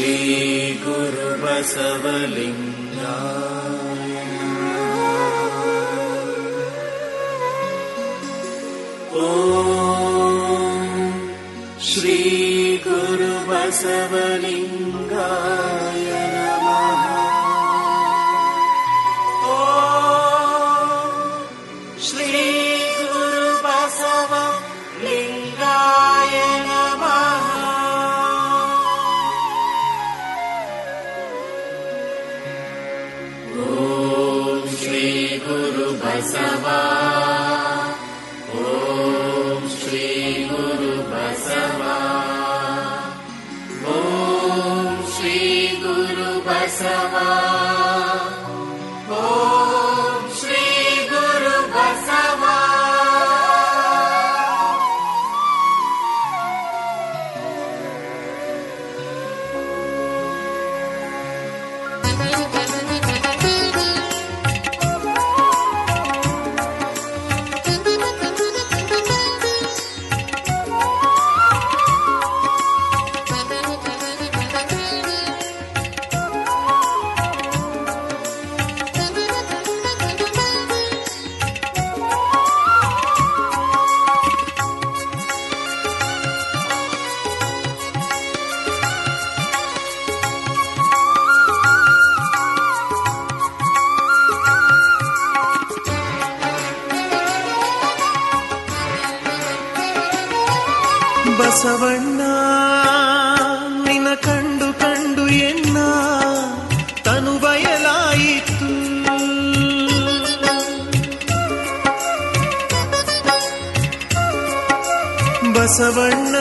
श्रीगुरुबसवलिङ्गा ॐ श्रीगुरुबसवलिङ्गा ॐ श्रीगुरुबसवा ॐ श्रीगुरुबसवा ॐ श्रीगुरुबसवा ಬಸವಣ್ಣ ನಿನ ಕಂಡು ಕಂಡು ಎನ್ನ ತನು ಬಯಲಾಯಿತು. ಬಸವಣ್ಣ,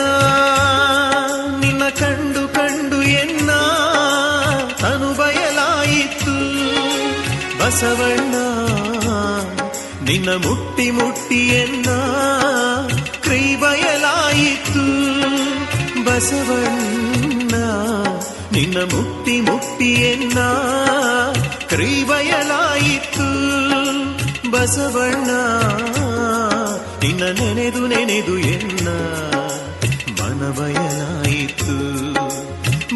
ನಿನ್ನ ಕಂಡು ಕಂಡು ಎನ್ನ ತನು ಬಯಲಾಯಿತು. ಬಸವಣ್ಣ, ನಿನ್ನ ಮುಟ್ಟಿ ಮುಟ್ಟಿ ಎನ್ನ ಬಸವಣ್ಣ, ನಿನ್ನ ಮುಕ್ತಿ ಮುಕ್ತಿಯನ್ನ ಎನ್ನ ಕೈ ಬಯಲಾಯಿತು ಬಸವಣ್ಣ, ನಿನ್ನ ನೆನೆದು ನೆನೆದು ಎನ್ನ ಮನ ಬಯಲಾಯಿತು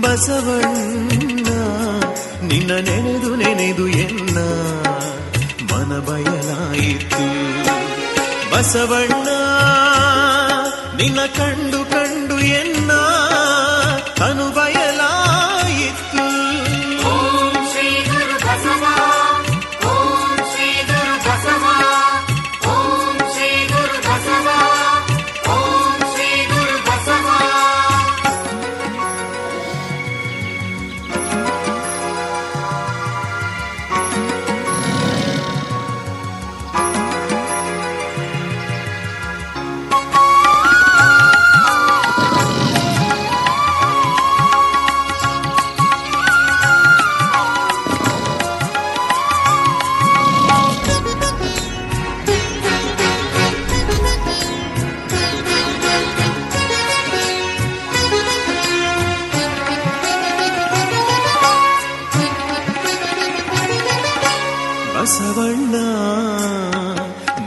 ಬಸವಣ್ಣ, ನಿನ್ನ ನೆನೆದು ನೆನೆದು ಎನ್ನ ಮನ ಬಯಲಾಯಿತು ಬಸವಣ್ಣ, ನಿನ್ನ ಕಂಡು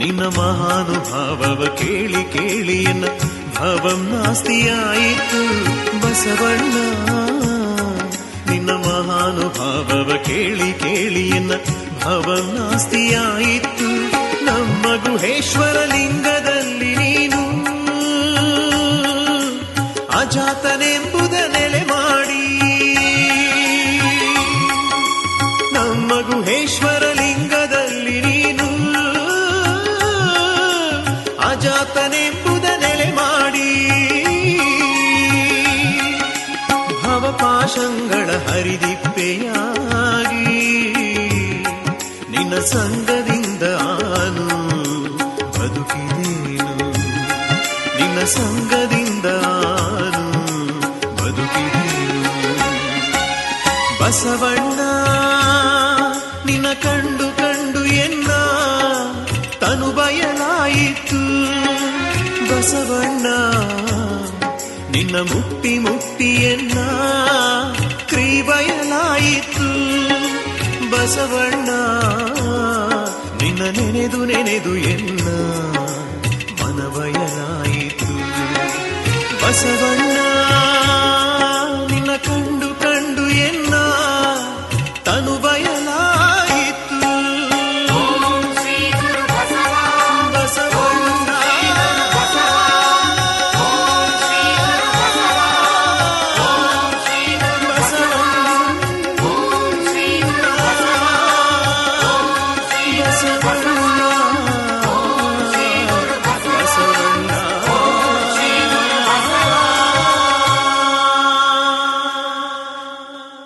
ನಿನ್ನ ಮಹಾನುಭಾವವ ಕೇಳಿ ಕೇಳಿ ಎನ್ನ ಭಾವಂ ನಾಸ್ತಿಯಾಯಿತು ಬಸವಣ್ಣ. ನಿನ್ನ ಮಹಾನುಭಾವವ ಕೇಳಿ ಕೇಳಿ ಎನ್ನ ಭಾವಂ ನಾಸ್ತಿಯಾಯಿತು. ನಮ್ಮ ಗುಹೇಶ್ವರ ಲಿಂಗದಲ್ಲಿ ನೀನು ಅಜಾತನೆಂಬುದ ಅಜಾತನೆಂಬುದ ನೆಲೆ ಮಾಡಿ. ಭವಪಾಶಂಗಳ ಹರಿದಿಪ್ಪೆಯಾಗಿ. ನಿನ್ನ ಸಂಗದಿಂದ ಆನು ಬದುಕಿದೇನು. ನಿನ್ನ ಸಂಗದಿಂದ ಆನು ಬದುಕಿದೇನು. ಬಸವಣ್ಣ, ನಿನ್ನ ಕಂಡು ಬಸವಣ್ಣ ನಿನ್ನ ಮುಟ್ಟಿ ಮುಟ್ಟಿ ಎನ್ನ ಕ್ರೀ ಬಯಲಾಯಿತು ಬಸವಣ್ಣ, ನಿನ್ನ ನೆನೆದು ನೆನೆದು ಎನ್ನ ಮನ ಬಯಲಾಯಿತು ಬಸವಣ್ಣ